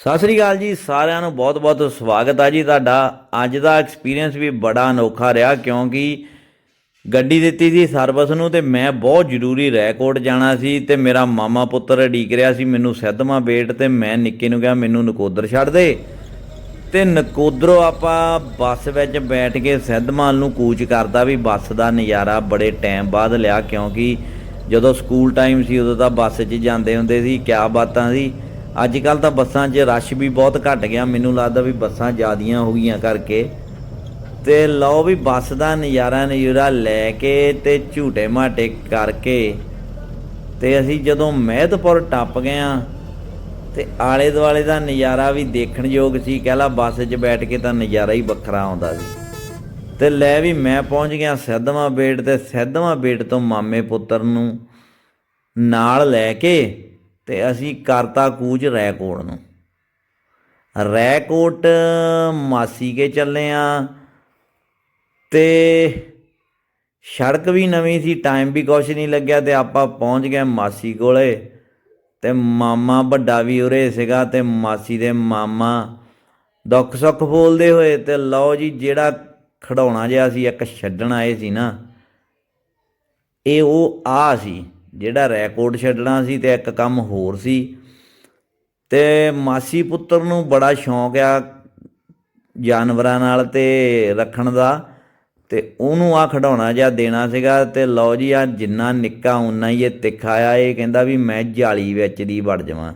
ਸਤਿ ਸ੍ਰੀ ਅਕਾਲ ਜੀ, ਸਾਰਿਆਂ ਨੂੰ ਬਹੁਤ-ਬਹੁਤ ਸਵਾਗਤ ਆ ਜੀ ਤੁਹਾਡਾ। ਅੱਜ ਦਾ ਐਕਸਪੀਰੀਅੰਸ ਵੀ ਬੜਾ ਅਨੋਖਾ ਰਿਹਾ ਕਿਉਂਕਿ ਗੱਡੀ ਦਿੱਤੀ ਸੀ ਸਰਵਿਸ ਨੂੰ ਤੇ ਮੈਂ ਬਹੁਤ ਜ਼ਰੂਰੀ ਰੈਕੋਰਡ ਜਾਣਾ ਸੀ ਤੇ ਮੇਰਾ ਮਾਮਾ ਪੁੱਤਰ ਢੀਕ ਰਿਹਾ ਸੀ ਮੈਨੂੰ ਸਿੱਧਮਾ ਬੇਟ ਤੇ ਮੈਂ ਨਿੱਕੇ ਨੂੰ ਕਿਹਾ, ਮੈਨੂੰ ਨਕੋਦਰ ਛੱਡ ਦੇ। ਤੇ ਨਕੋਦਰੋਂ ਆਪਾਂ ਬੱਸ ਵਿੱਚ ਬੈਠ ਕੇ ਸਿੱਧਮਾਲ ਨੂੰ ਕੂਚ ਕਰਦਾ ਵੀ ਬੱਸ ਦਾ ਨਜ਼ਾਰਾ ਬੜੇ ਟਾਈਮ ਬਾਅਦ ਲਿਆ ਕਿਉਂਕਿ ਜਦੋਂ ਸਕੂਲ ਟਾਈਮ ਸੀ ਉਦੋਂ ਤਾਂ ਬੱਸ 'ਚ ਜਾਂਦੇ ਹੁੰਦੇ ਸੀ, ਕਿਆ ਬਾਤਾਂ ਸੀ। ਅੱਜ ਕੱਲ ਤਾਂ ਬੱਸਾਂ 'ਚ ਰਸ਼ ਵੀ ਬਹੁਤ ਘਟ ਗਿਆ। ਮੈਨੂੰ ਲੱਗਦਾ ਵੀ ਬੱਸਾਂ ਜ਼ਿਆਦੀਆਂ ਹੋ ਗਈਆਂ ਕਰਕੇ। ਤੇ ਲਓ ਵੀ ਬੱਸ ਦਾ ਨਜ਼ਾਰਾ, ਨਜ਼ੂਰਾ ਲੈ ਕੇ ਤੇ ਝੂਟੇ ਮਾਟੇ ਕਰਕੇ ਤੇ ਅਸੀਂ ਜਦੋਂ ਮਹਿਦਪੁਰ ਟੱਪ ਗਏ ਆ ਤੇ ਆਲੇ ਦੁਆਲੇ ਦਾ ਨਜ਼ਾਰਾ ਵੀ ਦੇਖਣ ਯੋਗ ਸੀ। ਕਹਿ ਲਾ ਬੱਸ 'ਚ ਬੈਠ ਕੇ ਤਾਂ ਨਜ਼ਾਰਾ ਹੀ ਵੱਖਰਾ ਆਉਂਦਾ ਸੀ। ਤੇ ਲੈ ਵੀ ਮੈਂ ਪਹੁੰਚ ਗਿਆ ਸਿੱਧਵਾਂ ਬੇਟ ਤੇ ਸਿੱਧਵਾਂ ਬੇਟ ਤੋਂ ਮਾਮੇ ਪੁੱਤਰ ਨੂੰ ਨਾਲ ਲੈ ਕੇ ਤੇ ਅਸੀਂ ਕਰਤਾ ਕੂਚ ਰੈਕੋਟ ਨੂੰ। ਰੈਕੋਟ ਮਾਸੀ ਕੇ ਚੱਲੇ ਆ ਤੇ ਸੜਕ ਵੀ ਨਵੀਂ ਸੀ ਟਾਈਮ ਵੀ ਕੁਛ ਨਹੀਂ ਲੱਗਿਆ ਤੇ ਆਪਾਂ ਪਹੁੰਚ ਗਏ ਮਾਸੀ ਕੋਲੇ ਤੇ ਮਾਮਾ ਵੱਡਾ ਵੀ ਉਰੇ ਸੀਗਾ ਤੇ ਮਾਸੀ ਦੇ ਮਾਮਾ ਦੁੱਖ ਸੁੱਖ ਬੋਲਦੇ ਹੋਏ ਤੇ ਲਓ ਜੀ ਜਿਹੜਾ ਖੜਾਉਣਾ ਜਿਹਾ ਸੀ, ਇੱਕ ਛੱਡਣ ਆਏ ਸੀ ਨਾ, ਇਹ ਉਹ ਆ ਸੀ। ਜਿਹੜਾ ਰੈਕੋਰਡ ਛੱਡਣਾ ਸੀ ਤੇ ਇੱਕ ਕੰਮ ਹੋਰ ਸੀ। ਤੇ ਮਾਸੀ ਪੁੱਤਰ ਨੂੰ ਬੜਾ ਸ਼ੌਂਕ ਆ ਜਾਨਵਰਾਂ ਨਾਲ ਤੇ ਰੱਖਣ ਦਾ। ਤੇ ਉਹਨੂੰ ਆ ਖਡਾਉਣਾ ਜਾਂ ਦੇਣਾ ਸੀਗਾ ਤੇ ਲਓ ਜੀ ਆ ਜਿੰਨਾ ਨਿੱਕਾ ਉਨਾ ਹੀ ਇਹ ਤਿੱਖਾ ਆ ਇਹ ਕਹਿੰਦਾ ਵੀ ਮੈਂ ਜਾਲੀ ਵਿੱਚ ਦੀ ਵੜ ਜਾਵਾਂ।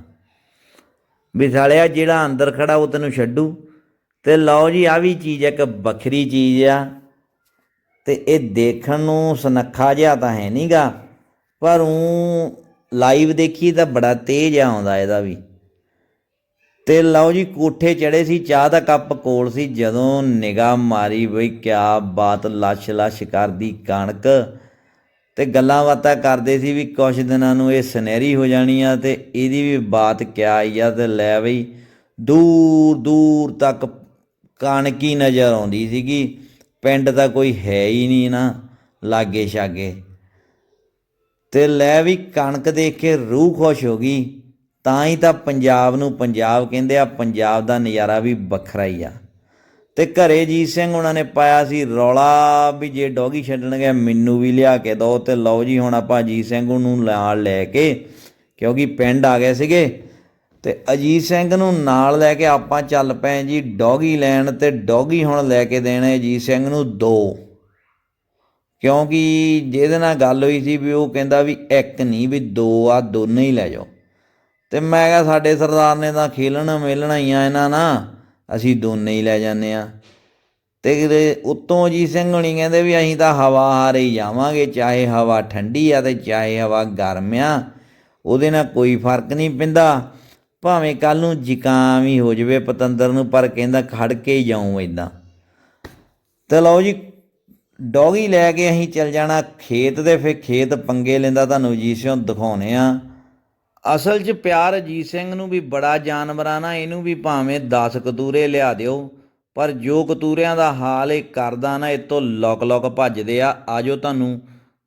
ਵੀ ਸਾਲਿਆ, ਜਿਹੜਾ ਅੰਦਰ ਖੜਾ ਉਹ ਤੈਨੂੰ ਛੱਡੂ। ਤੇ ਲਓ ਜੀ ਆ ਵੀ ਚੀਜ਼ ਇੱਕ ਵੱਖਰੀ ਚੀਜ਼ ਆ। ਤੇ ਇਹ ਦੇਖਣ ਨੂੰ ਸੁਨੱਖਾ ਜਿਹਾ ਤਾਂ ਹੈ ਨਹੀਂਗਾ ਪਰ ਉਹ ਲਾਈਵ ਦੇਖੀ ਤਾਂ ਬੜਾ ਤੇਜ਼ ਆਉਂਦਾ ਇਹਦਾ ਵੀ। ਤੇ ਲਓ ਜੀ, ਕੋਠੇ ਚੜੇ ਸੀ, ਚਾਹ ਦਾ ਕੱਪ ਕੋਲ ਸੀ, ਜਦੋਂ ਨਿਗਾਹ ਮਾਰੀ ਬਈ ਕਿਆ ਬਾਤ ਲਸ਼ ਲਸ਼ ਕਰਦੀ ਕਣਕ। ਤੇ ਗੱਲਾਂ ਬਾਤਾਂ ਕਰਦੇ ਸੀ ਵੀ ਕੁਛ ਦਿਨਾਂ ਨੂੰ ਇਹ ਸੁਨਹਿਰੀ ਹੋ ਜਾਣੀ ਆ ਤੇ ਇਹਦੀ ਵੀ ਬਾਤ ਕਿਆ ਆਈ ਆ ਤੇ ਲੈ ਬਈ, ਦੂਰ ਦੂਰ ਤੱਕ ਕਣਕ ਹੀ ਨਜ਼ਰ ਆਉਂਦੀ ਸੀਗੀ। ਪਿੰਡ ਤਾਂ ਕੋਈ ਹੈ ਹੀ ਨਹੀਂ ਨਾ, ਲਾਗੇ ਛਾਗੇ। ਤੇ ਲੈ ਵੀ ਕਣਕ ਦੇਖ ਕੇ ਰੂਹ ਖੁਸ਼ ਹੋ ਗਈ, ਤਾਂ ਹੀ ਤਾਂ ਪੰਜਾਬ ਨੂੰ ਪੰਜਾਬ ਕਹਿੰਦੇ ਆ, ਪੰਜਾਬ ਦਾ ਨਜ਼ਾਰਾ ਵੀ ਵੱਖਰਾ ਹੀ ਆ। ਤੇ ਘਰੇ ਜੀਤ ਸਿੰਘ ਉਹਨਾਂ ਨੇ ਪਾਇਆ ਸੀ ਰੌਲਾ ਵੀ ਜੇ ਡੌਗੀ ਗਿਆ ਮੈਨੂੰ ਵੀ ਲਿਆ ਕੇ ਦੋ ਤੇ ਲਓ ਜੀ, ਹੁਣ ਆਪਾਂ ਅਜੀਤ ਸਿੰਘ ਨੂੰ ਨਾਲ ਲੈ ਕੇ, ਕਿਉਂਕਿ ਪਿੰਡ ਆ ਗਏ ਸੀਗੇ। ਤੇ ਅਜੀਤ ਸਿੰਘ ਨੂੰ ਨਾਲ ਲੈ ਕੇ ਆਪਾਂ ਚੱਲ ਪਏ ਜੀ ਡੌਗੀ ਲੈਣ ਤੇ ਡੌਗੀ ਹੁਣ ਲੈ ਕੇ ਦੇਣੇ ਅਜੀਤ ਸਿੰਘ ਨੂੰ ਦੋ। ਕਿਉਂਕਿ ਜਿਹਦੇ ਨਾਲ ਗੱਲ ਹੋਈ ਸੀ ਵੀ ਉਹ ਕਹਿੰਦਾ ਵੀ ਇੱਕ ਨਹੀਂ, ਵੀ ਦੋ ਆ, ਦੋਨੇ ਹੀ ਲੈ ਜਾਓ। ਤੇ ਮੈਂ ਕਿਹਾ ਸਾਡੇ ਸਰਦਾਰ ਨੇ ਤਾਂ ਖੇਲਣਾ ਮੇਲਣਾ ਹੀ ਆ ਇਹਨਾਂ ਨਾ ਅਸੀਂ ਦੋਨੇ ਹੀ ਲੈ ਜਾਂਦੇ ਆ। ਤੇ ਕਿਤੇ ਉੱਤੋਂ ਜੀ ਸਿੰਘ ਹੁਣੀ ਕਹਿੰਦੇ ਵੀ ਅਸੀਂ ਤਾਂ ਹਵਾ ਹਾਰੇ ਹੀ ਜਾਵਾਂਗੇ, ਚਾਹੇ ਹਵਾ ਠੰਡੀ ਆ ਤੇ ਚਾਹੇ ਹਵਾ ਗਰਮ ਆ, ਉਹਦੇ ਨਾਲ ਕੋਈ ਫ਼ਰਕ ਨਹੀਂ ਪੈਂਦਾ। ਭਾਵੇਂ ਕੱਲ ਨੂੰ ਜ਼ੁਕਾਮ ਹੀ ਹੋ ਜਾਵੇ ਪਤੰਦਰ ਨੂੰ, ਪਰ ਕਹਿੰਦਾ ਖੜ ਕੇ ਹੀ ਜਾਉਂ ਇਦਾਂ ਤੇ ਲਓ ਜੀ ਡੌਗੀ ਲੈ ਕੇ ਅਸੀਂ ਚੱਲ ਜਾਣਾ ਖੇਤ ਦੇ, ਫਿਰ ਖੇਤ ਪੰਗੇ ਲੈਂਦਾ ਤੁਹਾਨੂੰ ਅਜੀਤ ਸਿੰਘ ਦਿਖਾਉਣੇ ਆ। ਅਸਲ 'ਚ ਪਿਆਰ ਅਜੀਤ ਸਿੰਘ ਨੂੰ ਵੀ ਬੜਾ ਜਾਨਵਰਾਂ ਨਾ ਇਹਨੂੰ ਵੀ ਭਾਵੇਂ 10 ਕਤੂਰੇ ਲਿਆ ਦਿਓ, ਪਰ ਜੋ ਕਤੂਰਿਆਂ ਦਾ ਹਾਲ ਇਹ ਕਰਦਾ ਨਾ, ਇਹ ਤੋਂ ਲੋਕ ਲੋਕ ਭੱਜਦੇ ਆ। ਆਜੋ ਤੁਹਾਨੂੰ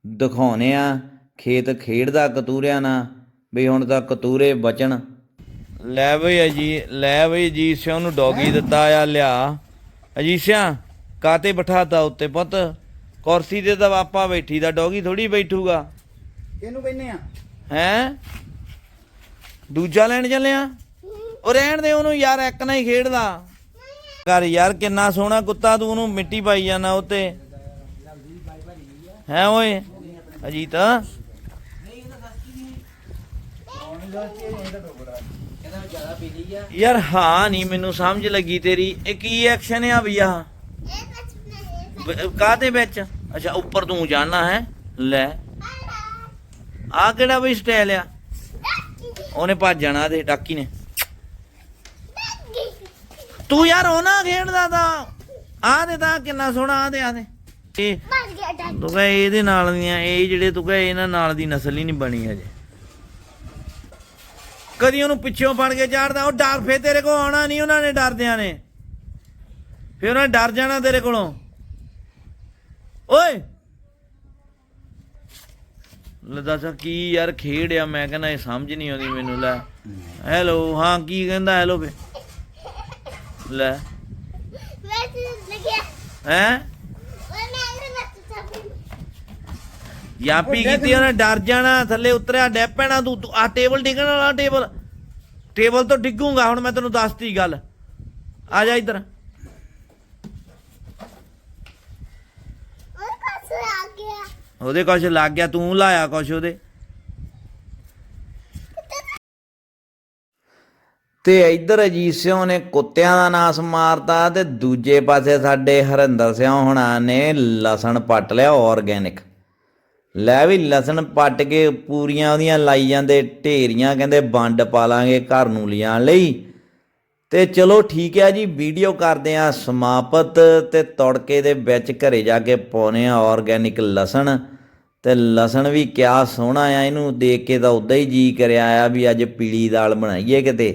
ਦਿਖਾਉਣੇ ਆ ਖੇਤ ਖੇਡਦਾ ਕਤੂਰਿਆਂ ਨਾਲ, ਵੀ ਹੁਣ ਤਾਂ ਕਤੂਰੇ ਬਚਣ। ਲੈ ਬਈ ਅਜੀ, ਲੈ ਬਈ ਅਜੀਤ ਸਿੰਘ ਨੂੰ ਡੌਗੀ ਦਿੱਤਾ ਆ, ਲਿਆ। ਅਜੀਤ ਸਿੰਘ ਕਾਤੇ ਬਿਠਾਤਾ ਉੱਤੇ ਪੁੱਤ? ਕੁਰਸੀ ਤੇ ਤਾਂ ਆਪਾਂ ਬੈਠੀ ਦਾ ਡੌਗੀ ਥੋੜੀ ਬੈਠੂਗਾ। ਇਹਨੂੰ ਕਹਿੰਨੇ ਆ? ਹੈਂ? ਦੂਜਾ ਲੈਣ ਚੱਲਿਆ? ਉਹ ਰਹਿਣ ਦੇ ਉਹਨੂੰ ਯਾਰ ਇੱਕ ਨਾ ਹੀ ਖੇਡਦਾ। ਘਰ ਯਾਰ ਕਿੰਨਾ ਸੋਹਣਾ ਕੁੱਤਾ ਤੂੰ ਉਹਨੂੰ ਮਿੱਟੀ ਪਾਈ ਜਾਣਾ ਉੱਤੇ। ਹੈ ਓਏ ਅਜੀਤ? ਯਾਰ ਹਾਂ ਨਹੀਂ ਮੈਨੂੰ ਸਮਝ ਲੱਗੀ ਤੇਰੀ। ਇਹ ਕੀ ਐਕਸ਼ਨ ਆ ਭਈਆ? ਕਾਦੇ ਵਿੱਚ? ਅੱਛਾ, ਉੱਪਰ ਤੂੰ ਜਾਣਾ ਹੈ, ਲੈ। ਆ ਕਿਹੜਾ ਵੀ ਸਟਾਈਲ ਆ? ਉਹਨੇ ਭੱਜ ਜਾਣਾ ਤੇ ਡਾਕੀ ਨੇ। ਤੂੰ ਯਾਰ ਉਹ ਖੇਡਦਾ ਤਾਂ। ਆ ਦੇ ਤਾਂ ਕਿੰਨਾ ਸੋਹਣਾ, ਆ ਦੇ ਆ ਦੇ। ਇਹ ਤੂੰ ਕਹੇ ਇਹਦੇ ਨਾਲ ਦੀਆਂ, ਇਹ ਜਿਹੜੇ ਤੂੰ ਕਹੇ ਇਹਨਾਂ ਨਾਲ ਦੀ ਨਸਲ ਹੀ ਨਹੀਂ ਬਣੀ ਹਜੇ। ਕਦੀ ਉਹਨੂੰ ਪਿੱਛੋਂ ਫੜ ਕੇ ਚਾੜਦਾ, ਉਹ ਡਰ ਫੇ ਤੇਰੇ ਕੋਲ ਆਉਣਾ ਨਹੀਂ ਉਹਨਾਂ ਨੇ ਡਰਦਿਆਂ ਨੇ। ਫੇ ਉਹਨਾਂ ਨੇ ਡਰ ਜਾਣਾ ਤੇਰੇ ਕੋਲੋਂ। ਓਏ! ਲੈ ਦੱਸ ਕੀ ਯਾਰ ਖੇਡ ਆ ਮੈਂ ਕਹਿੰਦਾ ਇਹ ਸਮਝ ਨਹੀਂ ਆਉਂਦੀ ਮੈਨੂੰ ਲੈ। ਹੈਲੋ ਹਾਂ ਕੀ ਕਹਿੰਦਾ ਹੈਲੋ ਫੇ। ਲੈ। ਵੈਸੇ ਲੱਗਿਆ ਹੈ? ਯਾਪੀ ਕੀਤੀ ਉਹਨੇ ਡਰ ਜਾਣਾ ਥੱਲੇ ਉਤਰਿਆ ਡੈ ਪੈਣਾ ਤੂੰ ਤੂੰ- ਆ ਟੇਬਲ ਡਿੱਗਣ ਵਾਲਾ ਟੇਬਲ। ਟੇਬਲ ਤੋਂ ਡਿੱਗੂਗਾ ਹੁਣ ਮੈਂ ਤੈਨੂੰ ਦੱਸਤੀ ਗੱਲ। ਆ ਜਾ ਇੱਧਰ ਉਹ ਪਾਸ ਆ ਗਿਆ ਉਹਦੇ ਕੁਛ ਲੱਗ ਗਿਆ, ਤੂੰ ਲਾਇਆ ਕੁਛ ਉਹਦੇ। ਤੇ ਇੱਧਰ ਅਜੀਤ ਸਿੰਘ ਨੇ ਕੁੱਤਿਆਂ ਦਾ ਨਾਸ ਮਾਰਤਾ ਤੇ ਦੂਜੇ ਪਾਸੇ ਸਾਡੇ ਹਰਿੰਦਰ ਸਿੰਘ ਹੁਣਾਂ ਨੇ ਲਸਣ ਪੱਟ ਲਿਆ ਆਰਗੈਨਿਕ ਲੈ ਵੀ ਲਸਣ ਪੱਟ ਕੇ ਪੂਰੀਆਂ ਉਹਦੀਆਂ ਲਾਈ ਜਾਂਦੇ, ਢੇਰੀਆਂ ਕਹਿੰਦੇ ਵੰਡ ਪਾ ਲਾਂਗੇ ਘਰ ਨੂੰ ਲਿਜਾਣ ਲਈ। ਤੇ ਚਲੋ ਠੀਕ ਹੈ ਜੀ, ਵੀਡੀਓ ਕਰਦੇ ਆ ਸਮਾਪਤ ਤੇ ਤੜਕੇ ਦੇ ਵਿੱਚ ਘਰੇ ਜਾ ਕੇ ਪਾਉਨੇ ਆ ਆਰਗੈਨਿਕ ਲਸਣ ਤੇ ਲਸਣ ਵੀ ਕਿਆ ਸੋਹਣਾ ਆ, ਇਹਨੂੰ ਦੇਖ ਕੇ ਤਾਂ ਉਦਾਂ ਹੀ ਜੀ ਕਰਿਆ ਆ ਵੀ ਅੱਜ ਪੀਲੀ ਦਾਲ ਬਣਾਈਏ ਕਿਤੇ।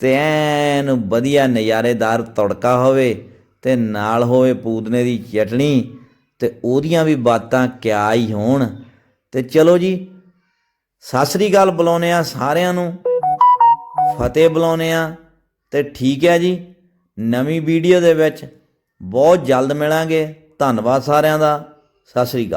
ਤੇ ਐਨ ਵਧੀਆ ਨਜ਼ਾਰੇਦਾਰ ਤੜਕਾ ਹੋਵੇ ਤੇ ਨਾਲ ਹੋਵੇ ਪੂਦਨੇ ਦੀ ਚਟਣੀ ਤੇ ਉਹਦੀਆਂ ਵੀ ਬਾਤਾਂ ਕਿਆ ਹੀ ਹੋਣ। ਤੇ ਚਲੋ ਜੀ, ਸਤਿ ਸ੍ਰੀ ਅਕਾਲ ਬੁਲਾਉਨੇ ਆ ਸਾਰਿਆਂ ਨੂੰ, ਫਤਿਹ ਬੁਲਾਉਨੇ ਆ ਤੇ ਠੀਕ ਹੈ ਜੀ, ਨਵੀਂ ਵੀਡੀਓ ਦੇ ਵਿੱਚ ਬਹੁਤ ਜਲਦ ਮਿਲਾਂਗੇ। ਧੰਨਵਾਦ ਸਾਰਿਆਂ ਦਾ। ਸਤਿ ਸ੍ਰੀ ਅਕਾਲ।